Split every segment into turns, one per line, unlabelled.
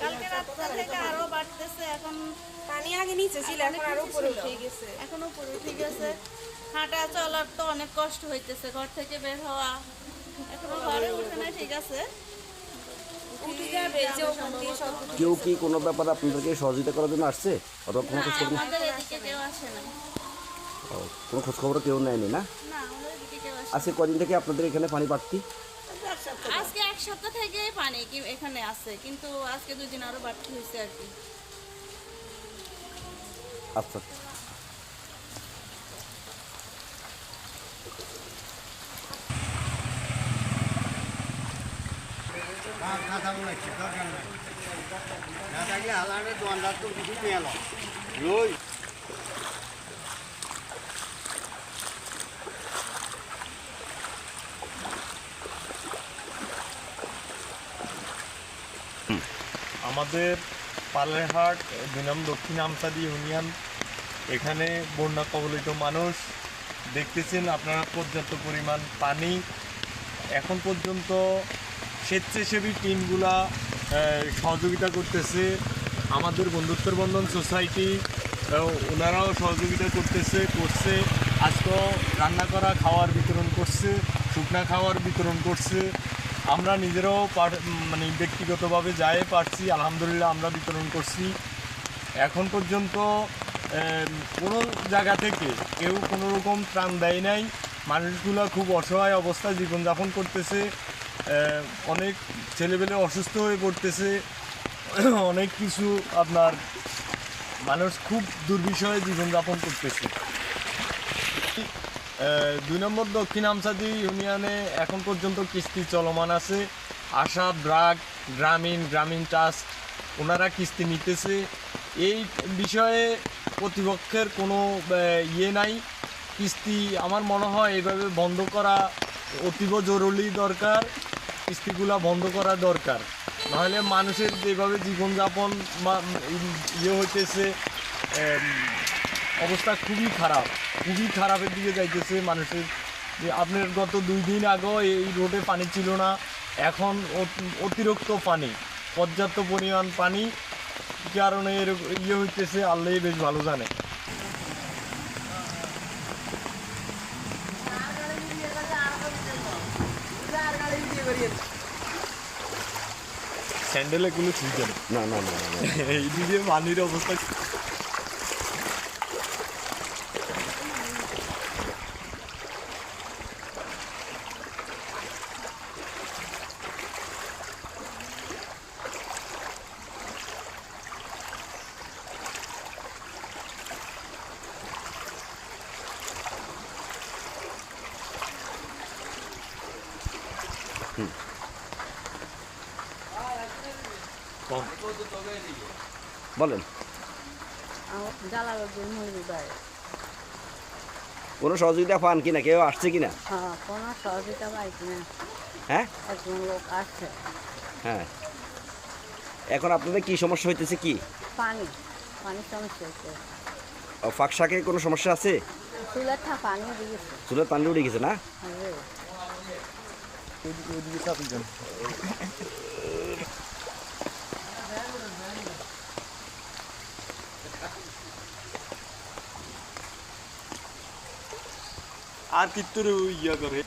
কালকে থেকে আরও বাড়তেছে এখন
পানি আগে নিচে ছিল এখন আরও উপরে উঠে গেছে।
এখন উপরে উঠে গেছে। হাঁটা চলার তো অনেক কষ্ট হইতেছে ঘর থেকে বের হওয়া। এখনও ঘরে উঠে না ঠিক আছে।
কেউ কি কোনো ব্যাপারে আপনাদেরকে সহযোগিতা করার জন্য আসছে? অথবা কোনো খোঁজ খবর
কেউ আসে না
ও, কোনো খোঁজ খবর কেউ নেয়নি না। আজকে কদিন থেকে আপনাদের এখানে পানি বাড়তি?
এক সপ্তাহ থেকেই পানি এখানে আছে কিন্তু আজকে দুই দিন আরও বাড়তি হয়েছে আর কি।
আচ্ছা।
না থাকলে দোয়ানদার তো কিছু পেয়ে এলাম।
আমাদের পালেরহাট, দুই নম্বর দক্ষিণ আমসাদি ইউনিয়ন, এখানে বন্যা কবলিত মানুষ দেখতেছেন আপনারা পর্যাপ্ত পরিমাণ পানি। এখন পর্যন্ত স্বেচ্ছাসেবী টিমগুলা সহযোগিতা করতেছে। আমাদের বন্ধুত্বের বন্ধন সোসাইটি ওনারাও সহযোগিতা করতেছে, করছে। আজকেও রান্না করা, খাওয়ার বিতরণ করছে, শুকনা খাওয়ার বিতরণ করছে। আমরা নিজেরাও মানে ব্যক্তিগতভাবে যাই পারছি, আলহামদুলিল্লাহ আমরা বিতরণ করছি। এখন পর্যন্ত কোনো জায়গা থেকে কেউ কোনো রকম ত্রাণ দেয় নাই। মানুষগুলো খুব অসহায় অবস্থায় জীবনযাপন করতেছে। অনেক ছেলেবেলে অসুস্থ হয়ে পড়তেছে। অনেক কিছু আপনার মানুষ খুব দুর্বিষয়ে জীবনযাপন করতেছে। দুই নম্বর দক্ষিণ আমসাদি ইউনিয়নে এখন পর্যন্ত কিস্তি চলমান আছে। আশা ব্রাক গ্রামীণ গ্রামীণ ট্রাস্ট, ওনারা কিস্তি নিতেছে। এই বিষয়ে প্রতিপক্ষের কোনো ইয়ে নাই। কিস্তি আমার মনে হয় এইভাবে বন্ধ করা অতীব জরুরি দরকার। কিস্তিগুলা বন্ধ করা দরকার। নাহলে মানুষের যেভাবে জীবনযাপন ইয়ে হইতেছে অবস্থা খুবই খারাপ। খুবই খারাপের দিকে যাইতেছে মানুষের। যে আপনার গত দুই দিন আগেও এই রোডে পানি ছিল না এখন অত- অতিরিক্ত পানি পর্যাপ্ত পরিমাণ পানি কারণে এর ইয়ে হইতেছে আল্লাহ বেশ ভালো জানে। স্যান্ডেল এগুলো ঠিক জানে
না না না না, না।
এই দিকে পানির অবস্থা
বলেন। কোনো সহযোগিতা পান কিনা? কেউ আসছে কিনা?
হ্যাঁ? কোনো সহযোগিতা পাইছি না
হ্যাঁ।
একজন লোক আসছে
হ্যাঁ এখন আপনাদের কি সমস্যা হইতেছে কি?
পানি পানি সমস্যা হচ্ছে
ও, ফাঁক শাকে কোনো সমস্যা আছে?
চুলের পানি দিয়েছে
চুলের পানি উঠে গেছে না?
হ্যাঁ
আর কিত্তুর ইয়া করে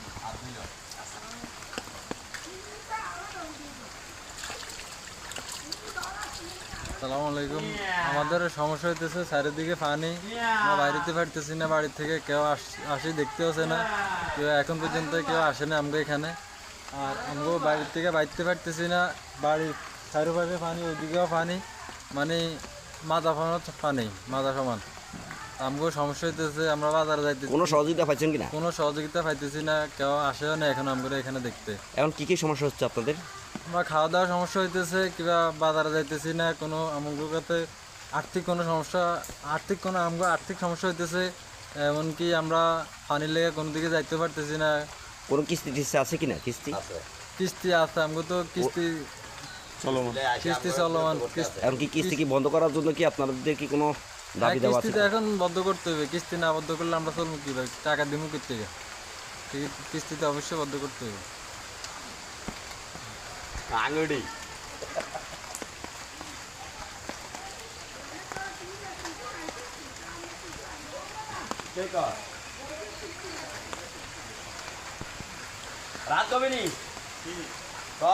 আলাইকুম। আমাদের সমস্যা হইতেছে চারিদিকে পানি। আমরা বাইরেতে পারতেছি না বাড়ির থেকে কেউ আস- আসি দেখতে আসে না। কেউ এখন পর্যন্ত কেউ আসে না আমাকে এখানে। আর আমগো বাড়ির থেকে বাইরতে পারতেছি না। বাড়ির চারিপাশে পানি ওইদিকেও পানি মানে মাথা ফানো পানি মাথা সমান। আমগো সমস্যা হইতেছে আমরা বাজারে যাইতেছি।
কোনো সহযোগিতা পাচ্ছেন কিনা?
কোনো সহযোগিতা পাইতেছি না কেউ আসেও না এখন আমরা এখানে দেখতে।
এখন কি কি সমস্যা হচ্ছে আপনাদের?
আমরা খাওয়া দাওয়ার সমস্যা হইতেছে কিংবা বাজারে যাইতেছি না কোনো কাছে আর্থিক কোনো সমস্যা আর্থিক কোনো আমগো আর্থিক সমস্যা হইতেছে। এমনকি আমরা পানির লেগে কোনো দিকে যাইতে পারতেছি না
কোনো কিস্তি টিস্তি আছে কিনা কিস্তি? আছে।
কিস্তি আছে আমাকে তো কিস্তি
চলমান।
কিস্তি চলমান কিস্তি
এমনকি কিস্তি কি বন্ধ করার জন্য কি আপনাদের কি কোনো দাবি দাওয়া আছে?
কিস্তি এখন বন্ধ করতে হবে। কিস্তি না বন্ধ করলে আমরা চলব কি ভাই টাকা দিমু করতে থেকে? কিস্তি তো অবশ্যই বন্ধ করতে হবে।
আঙ্গুড়ি Take off.
রাত কবে নি? ক?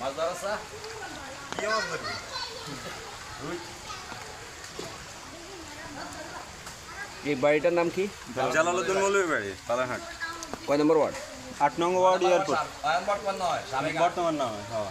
মাছ ধরা? আছে? এই বাড়িটার নাম কি?
জালালউদ্দিন মৌলভী বাড়ি পালাহাট
কয় নম্বর ওয়ার্ড?
আট নং ওয়ার্ড এয়ারপোর্ট।
বর্তমান নয়
বর্তমান না হয় হ্যাঁ।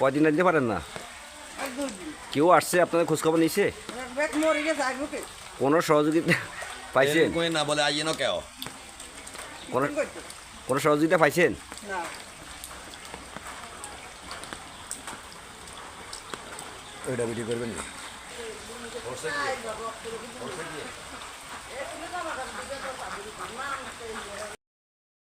কয়দিন আনতে পারেন না? কেউ আসছে আপনাদের খোঁজখবর নিছে? কোনো সহযোগিতা পাইছেন? না বলে আইয়ে না কেউ। কোনো কোনো সহযোগিতা পাইছেন? ওইটা ভিডিও করবেন না।